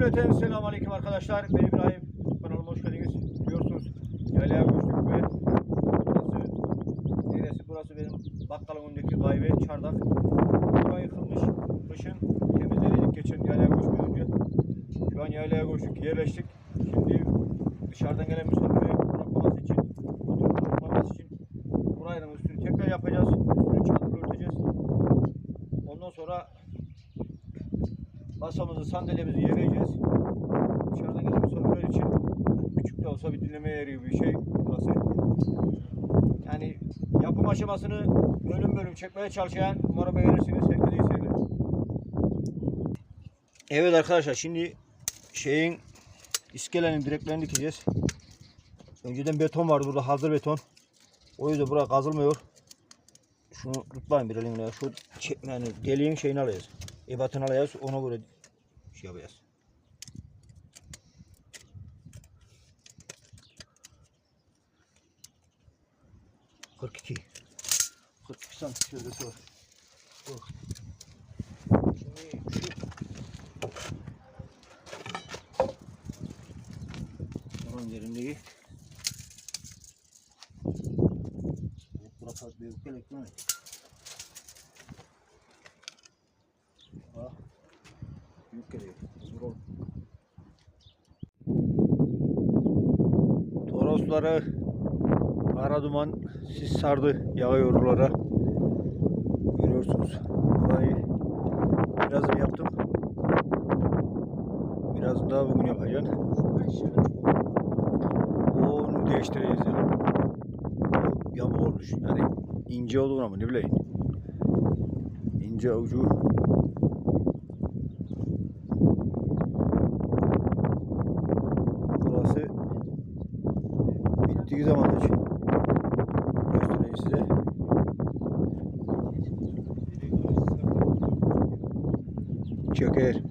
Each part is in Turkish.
Cümleten selamun aleyküm arkadaşlar. Ben İbrahim. Kanalıma hoş geldiniz. Biliyorsunuz yaylaya koştuk ve burası neresi? Burası benim bakkalın önündeki gayve çardak. Burası yıkılmış. Kışın temizledik geçen yaylaya koşmadan önce. Şu an yaylaya koştuk, yerleştik. Şimdi dışarıdan gelen misafirleri bırakmaması için, bırakmaması için burayla üstünü tekrar yapacağız. Üstünü çadır örteceğiz. Ondan sonra masamızı, sandalyemizi yereceğiz. Dışarıdan gelen misafirler için küçük de olsa bir dinleme yeri bir şey burası. Yani yapım aşamasını bölüm bölüm çekmeye çalışan umarım beğenirsiniz. Herkese iyi seyirler. Evet arkadaşlar şimdi şeyin iskelenin direklerini dikeceğiz. Önceden beton vardı burada hazır beton. O yüzden buraya kazılmıyor. Şunu tutmayın bir elinle. ya. Şu yani deliğin şeyini alacağız. Ebatını alacağız. Ona göre şey yapacağız. Kırk iki. Kırk iki santim şöyle var. Bak. Şimdi şu Onun yerindeki Burası büyük elektronik. Ha. Büyük geliyor. Hazır ol. Torosları kara duman sis sardı yağıyor oralara. Görüyorsunuz. Burayı birazını yaptım. Birazını daha bugün yapacağım. Onu değiştireceğiz ya. O yamuk olmuş. Yani ince olur ama ne bileyim. İnce ucu Good.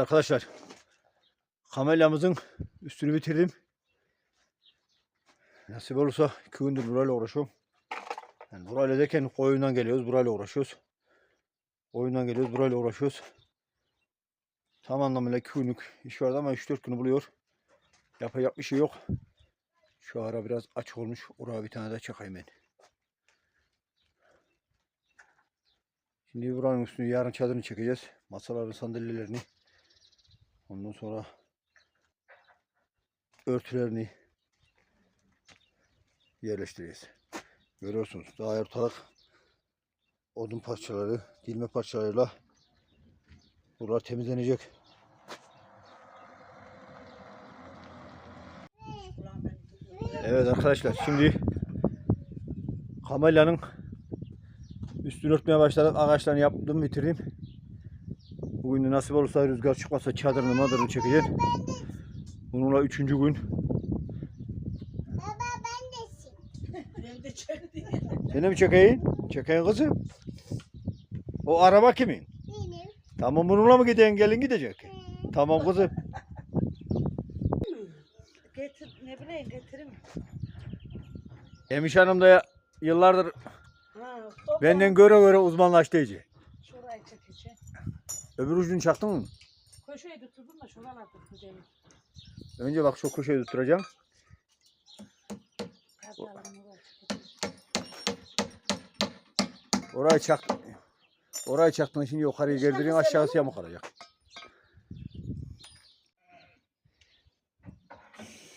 Arkadaşlar. Kamelyamızın üstünü bitirdim. Nasip olursa iki gündür burayla uğraşıyorum. Yani burayla derken koyundan geliyoruz, burayla uğraşıyoruz. Koyundan geliyoruz, burayla uğraşıyoruz. Tam anlamıyla iki günlük iş vardı ama 3-4 günü buluyor. Yapacak bir şey yok. Şu ara biraz aç olmuş. Oraya bir tane de çakayım ben. Şimdi buranın üstünü yarın çadırını çekeceğiz. Masaların sandalyelerini. Ondan sonra örtülerini yerleştireceğiz. Görüyorsunuz daha ortalık odun parçaları, dilme parçalarıyla buralar temizlenecek. Evet arkadaşlar şimdi kamelyanın üstünü örtmeye başladık. Ağaçlarını yaptım bitirdim. Bugün de nasip olursa rüzgar çıkmazsa çadırını madırını çekeceğiz. Bununla üçüncü gün. Benim de çöldü. Seni mi çekeyim? Çekeyim kızım. O araba kimin? Benim. Tamam bununla mı gideceksin gelin gidecek. Tamam kızım. Getir, ne bileyim getirim. Emiş Hanım da ya- yıllardır Ha, benden göre göre uzmanlaştı iyice. Öbür ucunu çaktın mı? Köşeyi tuturdum da şuralar tutacağım. Önce bak şu köşeyi tutturacağım. Orayı çak. Orayı çaktın şimdi yukarıya gerdirin aşağısı yamuk kalacak.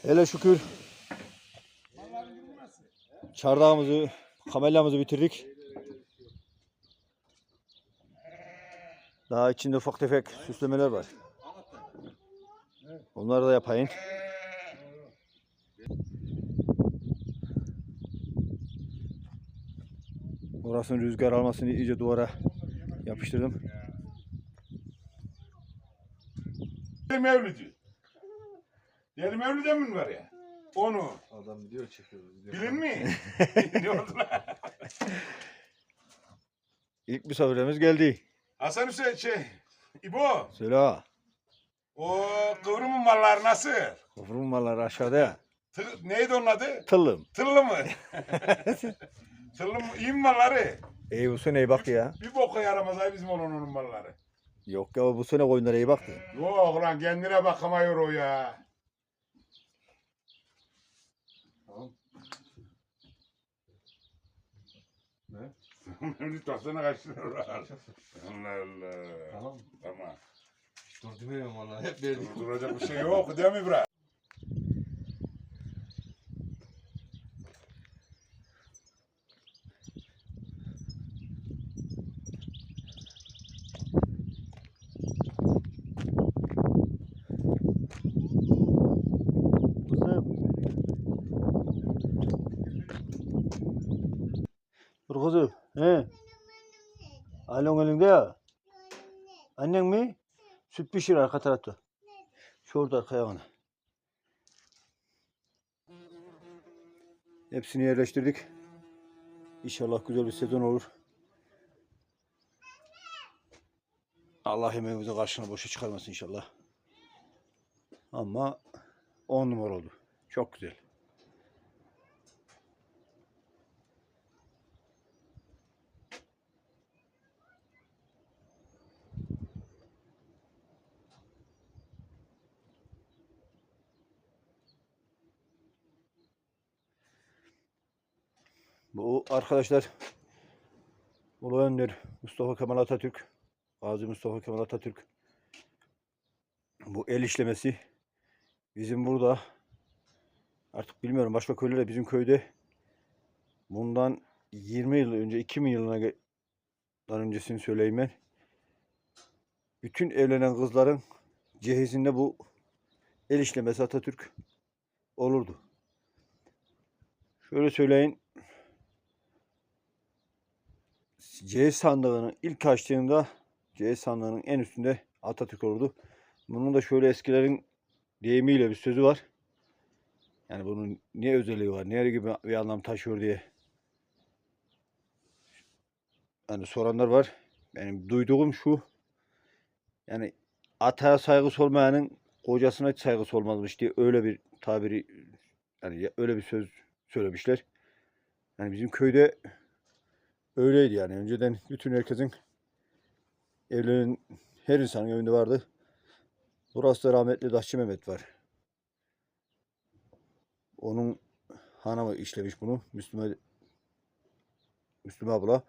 Hele şükür. Çardağımızı, kamelyamızı bitirdik. Daha içinde ufak tefek süslemeler var. Onları da yapayım. Orasının rüzgar almasını iyice duvara yapıştırdım. Deli Mevlüt'ü. Deli Mevlüt'e mi var ya? Onu. Adam video çekiyoruz. Video. Bilin mi? ne oldu lan? İlk misafirlerimiz geldi. Hasan Hüseyin şey. İbo. Söyle. O kıvrımın mallar nasıl? Kufrum malları aşağıda ya. Tı- neydi onun adı? Tıllım. Tıllı mı? Tıllı mı? İyi mi malları? İyi bu sene iyi bak ya. Bir boka yaramaz ay bizim olan onun malları. Yok ya bu sene koyunlara iyi baktı. Yok lan kendine bakamıyor o ya. Tamam. Ne? Mevlüt baksana kaç lira var. Allah Allah. Tamam. Tamam. Demiyorum valla. Hep verdik. Duracak bir şey yok değil mi İbrahim? Annen mi? Süt pişir arka tarafta. Şurada arka ayağına. Hepsini yerleştirdik. İnşallah güzel bir sezon olur. Allah emeğimizin karşına boşa çıkarmasın inşallah. Ama 10 numara oldu. Çok güzel. Bu arkadaşlar Ulu Önder Mustafa Kemal Atatürk Gazi Mustafa Kemal Atatürk bu el işlemesi bizim burada artık bilmiyorum başka köylerde bizim köyde bundan 20 yıl önce 2000 yılına öncesini söyleyeyim ben. Bütün evlenen kızların cehizinde bu el işlemesi Atatürk olurdu. Şöyle söyleyin. Cehiz sandığının ilk açtığında cehiz sandığının en üstünde Atatürk olurdu. Bunun da şöyle eskilerin deyimiyle bir sözü var. Yani bunun ne özelliği var, ne gibi bir anlam taşıyor diye. Yani soranlar var. Benim duyduğum şu. Yani ata saygısı olmayanın kocasına hiç saygısı olmazmış diye öyle bir tabiri yani ya- öyle bir söz söylemişler. Yani bizim köyde öyleydi yani. Önceden bütün herkesin evlerin her insanın evinde vardı. Burası da rahmetli Daşçı Mehmet var. Onun hanımı işlemiş bunu. Müslüme Müslüme abla.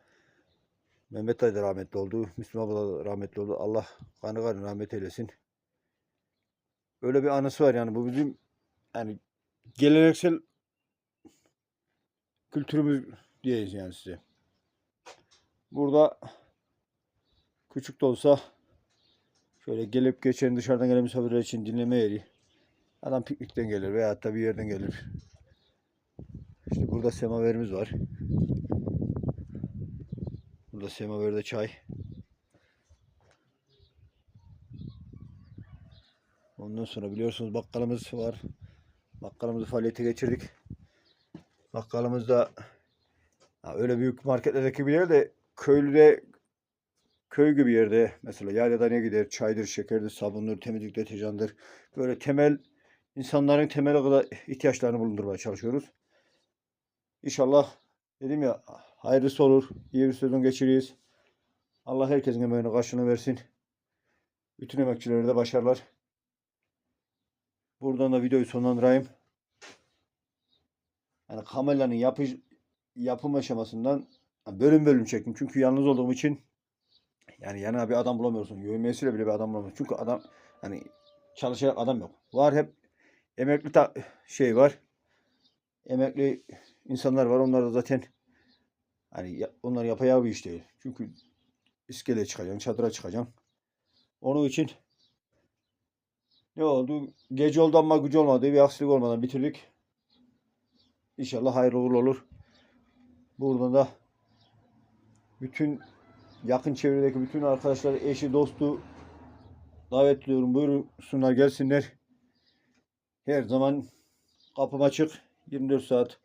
Mehmet Dayı da rahmetli oldu. Müslüme abla da rahmetli oldu. Allah kanı kanı rahmet eylesin. Öyle bir anısı var yani. Bu bizim yani geleneksel kültürümüz diyeyiz yani size. Burada küçük de olsa şöyle gelip geçen dışarıdan gelen misafirler için dinleme yeri. Adam piknikten gelir veya hatta bir yerden gelir. İşte burada semaverimiz var. Burada semaverde çay. Ondan sonra biliyorsunuz bakkalımız var. Bakkalımızı faaliyete geçirdik. Bakkalımız da ha, öyle büyük marketlerdeki gibi değil de köylüde köy gibi yerde mesela yaylada ne gider? Çaydır, şekerdir, sabundur, temizlik deterjandır. Böyle temel insanların temel kadar ihtiyaçlarını bulundurmaya çalışıyoruz. İnşallah dedim ya hayırlısı olur. İyi bir sezon geçiririz. Allah herkesin emeğine karşılığını versin. Bütün emekçilere de başarılar. Buradan da videoyu sonlandırayım. Yani kameranın yapı, yapım aşamasından bölüm bölüm çektim. Çünkü yalnız olduğum için yani yanına bir adam bulamıyorsun. Yövmesiyle bile bir adam bulamıyorsun. Çünkü adam hani çalışacak adam yok. Var hep emekli ta- şey var. Emekli insanlar var. Onlar da zaten hani onlar yapayağı bir iş değil. Çünkü iskeleye çıkacaksın, çadıra çıkacaksın. Onun için ne oldu? Gece oldu ama gücü olmadı. Bir aksilik olmadan bitirdik. İnşallah hayırlı uğurlu olur. Buradan da bütün yakın çevredeki bütün arkadaşlar, eşi, dostu davetliyorum. Buyursunlar gelsinler. Her zaman kapım açık. 24 saat.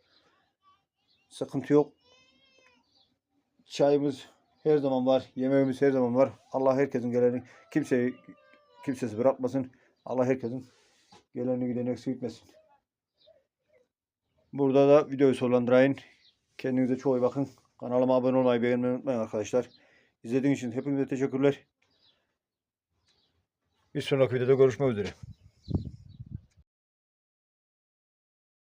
Sıkıntı yok. Çayımız her zaman var. Yemeğimiz her zaman var. Allah herkesin geleni kimseyi kimsesi bırakmasın. Allah herkesin geleni gideni eksik etmesin. Burada da videoyu sonlandırayım. Kendinize çok iyi bakın. Kanalıma abone olmayı beğenmeyi unutmayın arkadaşlar. İzlediğiniz için hepinize teşekkürler. Bir sonraki videoda görüşmek üzere.